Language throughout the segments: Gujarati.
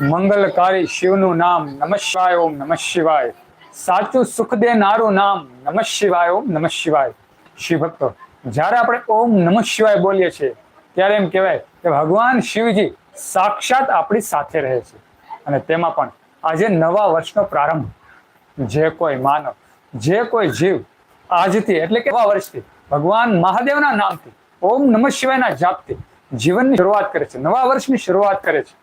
મંગલકારી શિવનું નામ નમઃ શિવાય, ઓમ નમઃ શિવાય. સાચું સુખ દેનારું નામ નમઃ શિવાય, ઓમ નમઃ શિવાય. શિવ ભક્તો જ્યારે આપણે ઓમ નમઃ શિવાય બોલીએ છીએ, ત્યારે એમ કહેવાય કે ભગવાન શિવજી સાક્ષાત આપણી સાથે રહે છે. અને તેમાં પણ આજે નવા વર્ષનો પ્રારંભ. જે કોઈ માનવ, જે કોઈ જીવ આજથી એટલે કે નવા વર્ષથી ભગવાન મહાદેવના નામથી ઓમ નમઃ શિવાયના જાપથી જીવનની શરૂઆત કરે છે, નવા વર્ષની શરૂઆત કરે છે.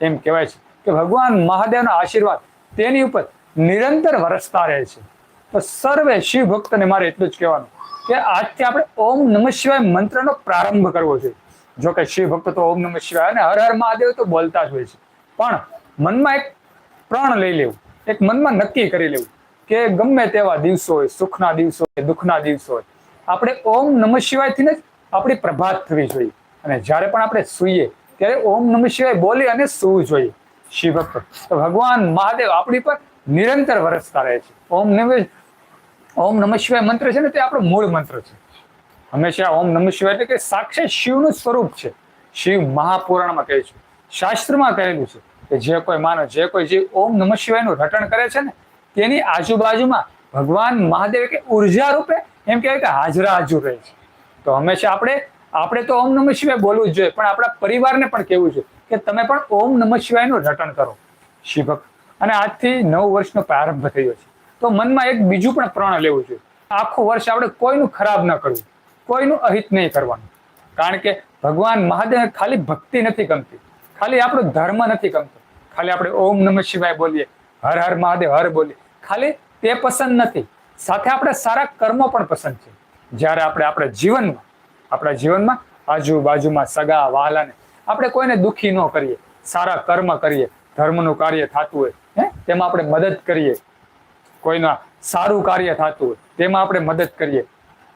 એમ કહેવાય છે કે ભગવાન મહાદેવના આશીર્વાદ તેની ઉપર નિરંતર વરસતા રહે છે. તો સર્વે શિવ ભક્તને મારે એટલું જ કહેવાનું કે આજથી આપણે ઓમ નમઃ શિવાય મંત્રનો પ્રારંભ કરવો જોઈએ. જો કે શિવ ભક્ત તો ઓમ નમઃ શિવાય અને હર હર મહાદેવ તો બોલતા જ હોય છે. પણ મનમાં એક પ્રણ લઈ લેવું, એક મનમાં નક્કી કરી લેવું કે ગમે તેવા દિવસો હોય, સુખના દિવસો હોય, દુઃખના દિવસો હોય, આપણે ઓમ નમઃ શિવાયથી જ આપણી પ્રભાત થવી જોઈએ. અને જ્યારે પણ આપણે સૂઈએ ત્યારે ઓમ નમઃ શિવાય બોલી અને સૂવું જોઈએ શિવ ભક્ત. તો ભગવાન મહાદેવ આપણી પર નિરંતર વરસતા રહે છે. ઓમ નમઃ ઓમ નમઃ શિવાય મંત્ર છે ને તે આપણો મૂળ મંત્ર છે. હંમેશા ઓમ નમઃ શિવાય એટલે કે સાક્ષાત શિવનું સ્વરૂપ છે. શિવ મહાપુરાણમાં કહે છે. શાસ્ત્રમાં કહેલું છે કે જે કોઈ માનો જે કોઈ જે ઓમ નમઃ શિવાયનું રટણ કરે છે ને, તેની આજુબાજુમાં ભગવાન મહાદેવ કે ઊર્જા રૂપે એમ કહેવાય કે હાજરા હાજર રહે છે. તો હંમેશા આપણે આપણે તો ઓમ નમઃ શિવાય બોલવું જોઈએ, પણ આપણા પરિવારને પણ કહેવું જોઈએ કે તમે પણ ઓમ નમઃ શિવાયનું રટણ કરો. શિવક અને આજથી નવ વર્ષનો પ્રારંભ થયો છે. તો મનમાં એક બીજું પણ પ્રણ લેવું જોઈએ. આખું વર્ષ આપણે કોઈનું ખરાબ ન કરવું. કોઈનું અહિત નહીં કરવાનું. કારણ કે ભગવાન મહાદેવ ખાલી ભક્તિ નથી ગમતી. ખાલી આપણો ધર્મ નથી ગમતો. ખાલી આપણે ઓમ નમઃ શિવાય બોલીએ, હર હર મહાદેવ હર બોલીએ. ખાલી તે પસંદ નથી. સાથે આપણે સારા કર્મો પણ પસંદ છે. જ્યારે આપણે આપણા જીવનમાં આપણા જીવનમાં આજુબાજુમાં સગા, વહાલાને આપણે કોઈને દુખી ન કરીએ, સારા કર્મ કરીએ, ધર્મનું કાર્ય થતું હોય, હે? તેમાં આપણે મદદ કરીએ. કોઈના સારું કાર્ય થતું હોય, તેમાં આપણે મદદ કરીએ.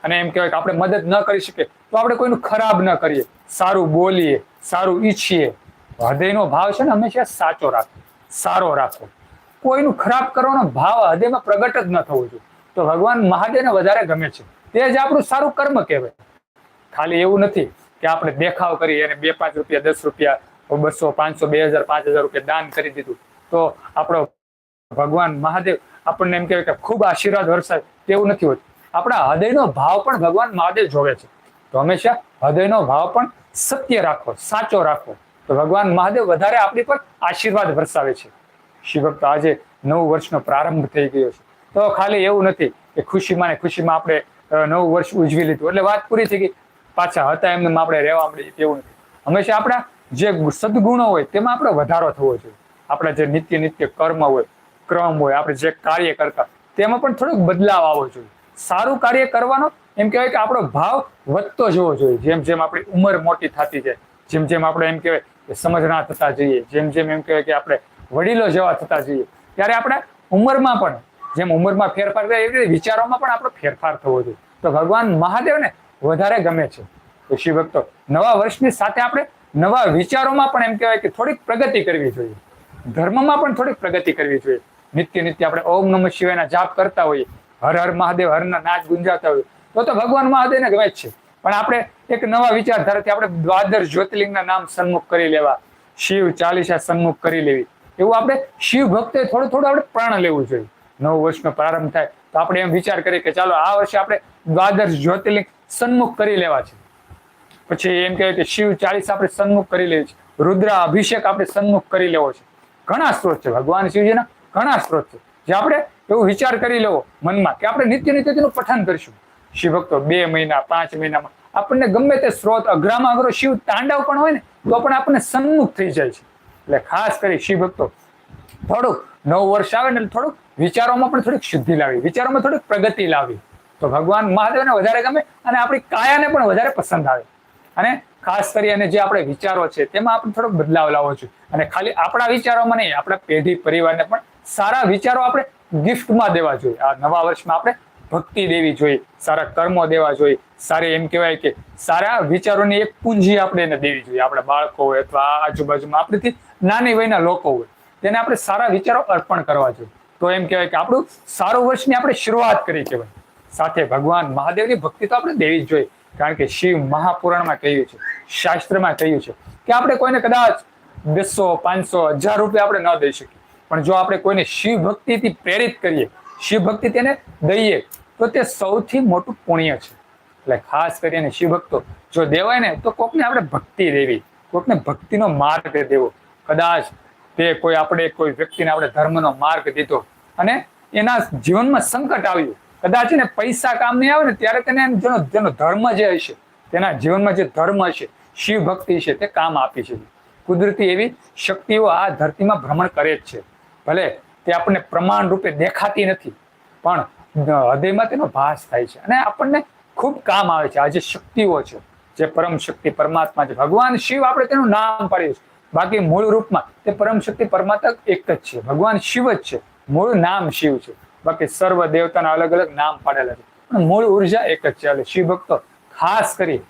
અને એમ કહેવાય કે આપણે મદદ ન કરી શકીએ, તો આપણે કોઈનું ખરાબ ન કરીએ. સારું બોલીએ, સારું ઈચ્છીએ. હૃદયનો ભાવ છે ને હંમેશા સાચો રાખો સારો રાખો કોઈનું ખરાબ કરવાનો ભાવ હૃદયમાં પ્રગટ જ ન થવો જોઈએ. તો ભગવાન મહાદેવને વધારે ગમે છે. તે જ આપણું સારું કર્મ કહેવાય. ખાલી એવું નથી કે આપણે દેખાવ કરી અને બે પાંચ રૂપિયા, દસ રૂપિયા, બસો, પાંચસો, બે હજાર, પાંચ હજાર રૂપિયા દાન કરી દીધું. તો આપણો ભગવાન મહાદેવ આપણને એમ કહેવાય કે ખૂબ આશીર્વાદ વરસાય તેવું નથી હોતું. આપણા હૃદયનો ભાવ પણ ભગવાન મહાદેવ જોવે છે. તો હંમેશા હૃદયનો ભાવ પણ સત્ય રાખો, સાચો રાખો. તો ભગવાન મહાદેવ વધારે આપણી પર આશીર્વાદ વરસાવે છે. શિવભક્ત આજે નવું વર્ષનો પ્રારંભ થઈ ગયો છે. તો ખાલી એવું નથી કે ખુશીમાં ને ખુશીમાં આપણે નવું વર્ષ ઉજવી લીધું. એટલે વાત પૂરી થઈ ગઈ. પાછા હતા એમને આપણે રહેવા મળીએ તેવું નથી. હંમેશા આપણા જે સદગુણો હોય તેમાં આપણે વધારો થવો જોઈએ. આપણા જે નિત્ય નિત્ય કર્મ હોય, ક્રમ હોય, આપણે જે કાર્ય કરતા, તેમાં પણ થોડોક બદલાવ આવવો જોઈએ. સારું કાર્ય કરવાનો એમ કહેવાય કે આપણો ભાવ વધતો જવો જોઈએ. જેમ જેમ આપણી ઉંમર મોટી થતી જાય, જેમ જેમ આપણે એમ કહેવાય કે સમજણા થતા જઈએ, જેમ જેમ એમ કહેવાય કે આપણે વડીલો જેવા થતા જઈએ, ત્યારે આપણે ઉંમરમાં પણ, જેમ ઉંમરમાં ફેરફાર થાય, એવી રીતે વિચારોમાં પણ આપણો ફેરફાર થવો જોઈએ. તો ભગવાન મહાદેવને વધારે ગમે છે. શિવ ભક્તો, નવા વર્ષની સાથે આપણે નવા વિચારોમાં પણ એમ કહેવાય કે થોડીક પ્રગતિ કરવી જોઈએ. ધર્મમાં પણ થોડીક પ્રગતિ કરવી જોઈએ. નિત્ય નિત્ય આપણે ઓમ નમઃ શિવાયના જાપ કરતા હોઈએ. હર હર મહાદેવ, હરના નાચ ગુંજાતા હોઈએ. તો તો ભગવાન મહાદેવને ગમે જ છે. પણ આપણે એક નવા વિચારધારાથી આપણે દ્વાદર જ્યોતિર્લિંગના નામ સન્મુખ કરી લેવા, શિવ ચાલીસા સન્મુખ કરી લેવી. એવું આપણે શિવ ભક્તે થોડું થોડું આપણે પ્રાણ લેવું જોઈએ. નવ વર્ષનો પ્રારંભ થાય તો આપણે એમ વિચાર કરીએ કે ચાલો આ વર્ષે આપણે દ્વાદર જ્યોતિર્લિંગ સન્મુખ કરી લેવા છે. પછી એમ કહેવાય કે શિવ ચાલીસ આપણે સન્મુખ કરી લઈએ છે. રુદ્ર અભિષેક આપણે સન્મુખ કરી લેવો છે. ઘણા સ્ત્રોત છે. ભગવાન શિવજીના ઘણા સ્ત્રોત છે. જે આપણે એવું વિચાર કરી લેવો મનમાં કે આપણે નિત્ય નિત્ય તેનું પઠન કરીશું. શિવ ભક્તો, બે મહિના, પાંચ મહિનામાં આપણને ગમે તે સ્ત્રોત અઘરામાં અઘરો શિવ તાંડવ પણ હોય ને, તો પણ આપણને સન્મુખ થઈ જાય છે. એટલે ખાસ કરી શિવ ભક્તો, થોડુંક નવ વર્ષ આવે ને થોડુંક વિચારોમાં પણ થોડીક શુદ્ધિ લાવી, વિચારોમાં થોડીક પ્રગતિ લાવી. તો ભગવાન મહાદેવને વધારે ગમે અને આપણી કાયાને પણ વધારે પસંદ આવે. અને ખાસ કરી અને જે આપણે વિચારો છે, તેમાં આપણે થોડોક બદલાવ લાવવો જોઈએ. અને ખાલી આપણા વિચારોમાં નહીં, આપણા પેઢી પરિવારને પણ સારા વિચારો આપણે ગિફ્ટમાં દેવા જોઈએ. આ નવા વર્ષમાં આપણે ભક્તિ દેવી જોઈએ, સારા કર્મો દેવા જોઈએ, સારી એમ કહેવાય કે સારા વિચારોની એક પૂંજી આપણે એને દેવી જોઈએ. આપણા બાળકો હોય અથવા આજુબાજુમાં આપણેથી નાની વયના લોકો હોય, તેને આપણે સારા વિચારો અર્પણ કરવા જોઈએ. તો એમ કહેવાય કે આપણું સારું વર્ષની આપણે શરૂઆત કરી કહેવાય. સાથે ભગવાન મહાદેવની ભક્તિ તો આપણે દેવી જ જોઈએ. કારણ કે શિવ મહાપુરાણમાં કહ્યું છે, શાસ્ત્રમાં કહ્યું છે કે આપણે કોઈને કદાચ બસો, પાંચસો, હજાર રૂપિયા આપણે ન દઈ શકીએ. પણ જો આપણે કોઈને શિવ ભક્તિથી પ્રેરિત કરીએ, શિવ ભક્તિ તેને દઈએ, તો તે સૌથી મોટું પુણ્ય છે. એટલે ખાસ કરીને શિવ ભક્તો, જો દેવાય ને, તો કોકને આપણે ભક્તિ દેવી, કોકને ભક્તિનો માર્ગ દેવો. કદાચ તે કોઈ આપણે કોઈ વ્યક્તિને આપણે ધર્મનો માર્ગ દીધો અને એના જીવનમાં સંકટ આવ્યું કદાચ ને પૈસા કામ નહીં આવે ને ત્યારે તેને જેનો જેનો ધર્મ જે હશે, તેના જીવનમાં જે ધર્મ હશે, શિવ ભક્તિ છે તે કામ આપી છે. કુદરતી એવી શક્તિઓ આ ધરતીમાં ભ્રમણ કરે જ છે. ભલે તે આપણને પ્રમાણ રૂપે દેખાતી નથી, પણ હૃદયમાં તેનો ભાસ થાય છે અને આપણને ખૂબ કામ આવે છે. આ જે શક્તિઓ છે, જે પરમ શક્તિ પરમાત્મા છે. ભગવાન શિવ આપણે તેનું નામ પાડ્યું છે બાકી મૂળ રૂપમાં તે પરમ શક્તિ પરમાત્મા એક જ છે. ભગવાન શિવ જ છે. મૂળ નામ શિવ છે. બાકી સર્વ દેવતાના અલગ અલગ નામ પાડેલા છે. પણ મૂળ ઊર્જા એક જ છે. શિવ ભક્તો ખાસ કરી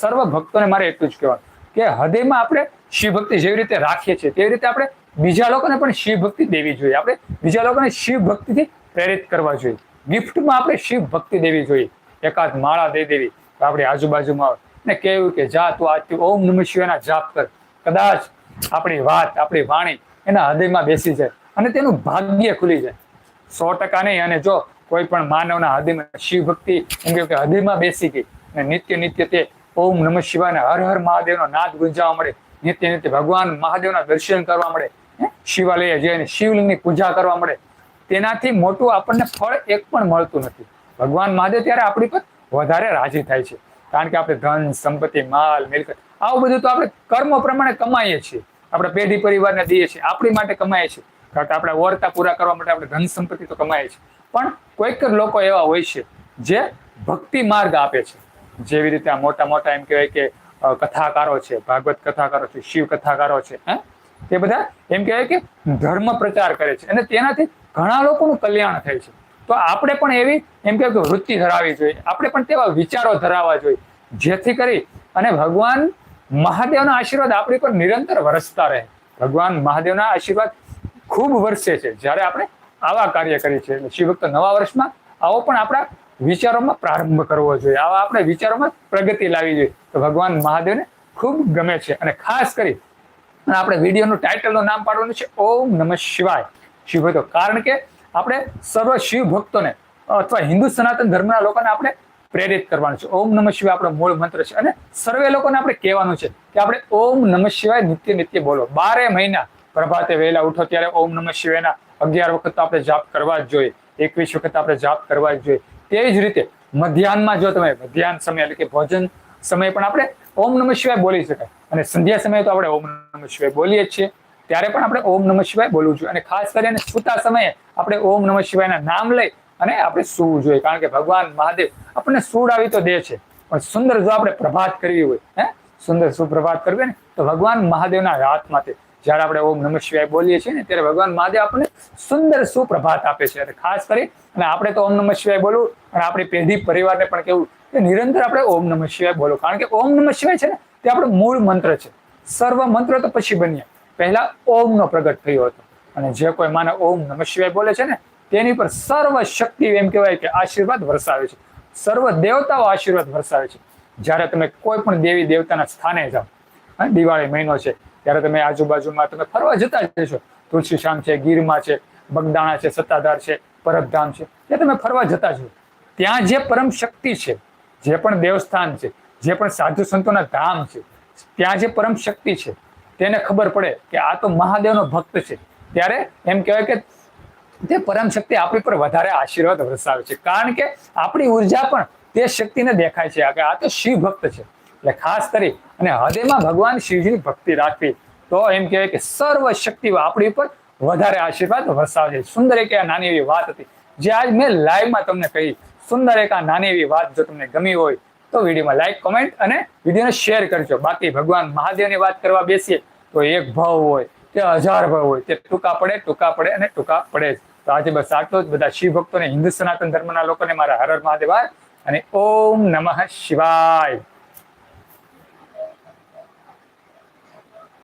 સર્વ ભક્તોને મારે એટલું જ કહેવાનું કે હૃદયમાં આપણે શિવ ભક્તિ જેવી રીતે રાખીએ છીએ, તેવી રીતે આપણે બીજા લોકોને પણ શિવ ભક્તિ દેવી જોઈએ. આપણે બીજા લોકોને શિવ ભક્તિથી પ્રેરિત કરવા જોઈએ. ગિફ્ટમાં આપણે શિવ ભક્તિ દેવી જોઈએ. એકાદ માળા દઈ દેવી આપણી આજુબાજુમાં આવે. ને કહેવું કે જા તું આજથી ઓમ નમ શિવાયના જાપ કર. કદાચ આપણી વાત, આપણી વાણી એના હૃદયમાં બેસી જાય અને તેનું ભાગ્ય ખુલી જાય. સો ટકા નહીં. અને જો કોઈ પણ માનવના હૃદયમાં શિવ ભક્તિ કે હૃદયમાં બેસી ગઈ અને નિત્ય નિત્ય તે ઓમ નમઃ શિવાય હર હર મહાદેવનો નાદ ગુંજાવા મળે, નિત્ય નિત્ય ભગવાન મહાદેવના દર્શન કરવા મળે શિવાલય જઈને શિવલિંગની પૂજા કરવા મળે. તેનાથી મોટું આપણને ફળ એક પણ મળતું નથી. ભગવાન મહાદેવ ત્યારે આપણી પર વધારે રાજી થાય છે. કારણ કે આપણે ધન, સંપત્તિ, માલ, મિલકત, આવું બધું તો આપણે કર્મ પ્રમાણે કમાઈએ છીએ. આપણે પેઢી પરિવારને દઈએ છીએ. આપણી માટે કમાઈએ છીએ. કારણ કે આપણે ઓરતા પૂરા કરવા માટે આપણે ધન સંપત્તિ તો કમાય છે પણ કોઈક લોકો એવા હોય છે જે ભક્તિ માર્ગ આપે છે. જેવી રીતે આ મોટા મોટા એમ કહેવાય કે કથાકારો છે, ભાગવત કથાકારો છે, શિવ કથાકારો છે, હે? તે બધા એમ કહેવાય કે ધર્મ પ્રચાર કરે છે. અને તેનાથી ઘણા લોકોનું કલ્યાણ થાય છે. તો આપણે પણ એવી એમ કહેવાય કે વૃત્તિ ધરાવવી જોઈએ. આપણે પણ તેવા વિચારો ધરાવવા જોઈએ. જેથી કરી અને ભગવાન મહાદેવના આશીર્વાદ આપણી પર નિરંતર વરસતા રહે. ભગવાન મહાદેવના આશીર્વાદ ખૂબ વર્ષે છે. જ્યારે આપણે આવા કાર્ય છીએ એટલે શિવભક્ત નવા વર્ષમાં આવો પણ આપણા વિચારોમાં પ્રારંભ કરવો જોઈએ. આવા આપણે વિચારોમાં પ્રગતિ લાવી જોઈએ. તો ભગવાન મહાદેવને ખૂબ ગમે છે. અને ખાસ કરી, અને આપણે વિડીયોનું ટાઇટલનું નામ પાડવાનું છે, ઓમ નમઃ શિવાય. શિવ ભક્તો, કારણ કે આપણે સર્વ શિવ ભક્તોને અથવા હિન્દુ સનાતન ધર્મના લોકોને આપણે પ્રેરિત કરવાનું છે. ઓમ નમઃ શિવાય આપણો મૂળ મંત્ર છે. અને સર્વે લોકોને આપણે કહેવાનું છે કે આપણે ઓમ નમઃ શિવાય નિત્ય નિત્ય બોલો. બારે મહિના પ્રભાતે વહેલા ઉઠો ત્યારે ઓમ નમઃ શિવાયના અગિયાર વખત તો આપણે જાપ કરવા જ જોઈએ. એકવીસ વખત આપણે જાપ કરવા જ જોઈએ. તે જ રીતે મધ્યાહનમાં જો તમે મધ્યાહન સમય એટલે કે ભોજન સમય પણ આપણે ઓમ નમઃ શિવાય બોલી શકાય. અને સંધ્યા સમયે તો આપણે ઓમ નમઃ શિવાય બોલીએ છીએ. ત્યારે પણ આપણે ઓમ નમઃ શિવાય બોલવું જોઈએ. અને ખાસ કરીને સૂતા સમયે આપણે ઓમ નમઃ શિવાયના નામ લઈ અને આપણે સૂવું જોઈએ. કારણ કે ભગવાન મહાદેવ આપણને સુડાવી તો દે છે. પણ સુંદર જો આપણે પ્રભાત કરવી હોય, હે? સુંદર સુપ્રભાત કરવી ને, તો ભગવાન મહાદેવના હાથમાંથી જ્યારે આપણે ઓમ નમઃ શિવાય બોલીએ છીએ ને, ત્યારે ભગવાન મહાદેવ આપણને સુંદર સુપ્રભાત આપે છે. ખાસ કરી, અને આપણે તો ઓમ નમઃ શિવાય બોલવું, અને આપણી પેઢી પરિવારને પણ કેવું, કે નિરંતર આપણે ઓમ નમઃ શિવાય બોલો કારણ કે ઓમ નમઃ શિવાય છે ને, તે આપણો મૂળ મંત્ર છે. સર્વ મંત્ર તો પછી બન્યા. પહેલા ઓમનો પ્રગટ થયો હતો. અને જે કોઈ માને ઓમ નમઃ શિવાય બોલે છે ને, તેની પર સર્વ શક્તિ એમ કહેવાય કે આશીર્વાદ વરસાવે છે. સર્વ દેવતાઓ આશીર્વાદ વરસાવે છે. જ્યારે તમે કોઈ પણ દેવી દેવતાના સ્થાને જાઓ દિવાળી મહિનો છે ત્યારે તમે આજુબાજુમાં તમે ફરવા જતા જ તુલસી તુલસીશ્યામ છે, ગીરમાં છે, બગદાણા છે, સત્તાધાર છે, પરબધામ છે. ત્યાં તમે ફરવા જતા જ ત્યાં જે પરમ શક્તિ છે, જે પણ દેવસ્થાન છે, જે પણ સાધુ સંતોના ધામ છે, ત્યાં જે પરમ શક્તિ છે, તેને ખબર પડે કે આ તો મહાદેવનો ભક્ત છે. ત્યારે એમ કહેવાય કે તે પરમ શક્તિ આપણી પર વધારે આશીર્વાદ વરસાવે છે. કારણ કે આપણી ઊર્જા પણ તે શક્તિને દેખાય છે. કે આ તો શિવ ભક્ત છે. એટલે ખાસ કરી અને હૃદયમાં ભગવાન શિવજીની ભક્તિ રાખવી, તો એમ કહેવાય કે સર્વ શક્તિઓ આપણી ઉપર વધારે આશીર્વાદ વરસાવે છે સુંદર એક આ નાની એવી વાત હતી. જે આજ મેં લાઈવમાં તમને કહી. સુંદર એક આ નાની એવી વાત જો તમને ગમી હોય, તો વિડીયોમાં લાઈક કોમેન્ટ અને વિડીયોને શેર કરજો. બાકી ભગવાન મહાદેવની વાત કરવા બેસીએ, તો એક ભાવ હોય કે હજાર ભાવ હોય, તે ટૂંકા પડે ટૂંકા પડે અને ટૂંકા પડે તો આજે બસ આટલો જ. બધા શિવ ભક્તોને, હિન્દુ સનાતન ધર્મના લોકોને મારા હર હર મહાદેવ અને ઓમ નમઃ શિવાય.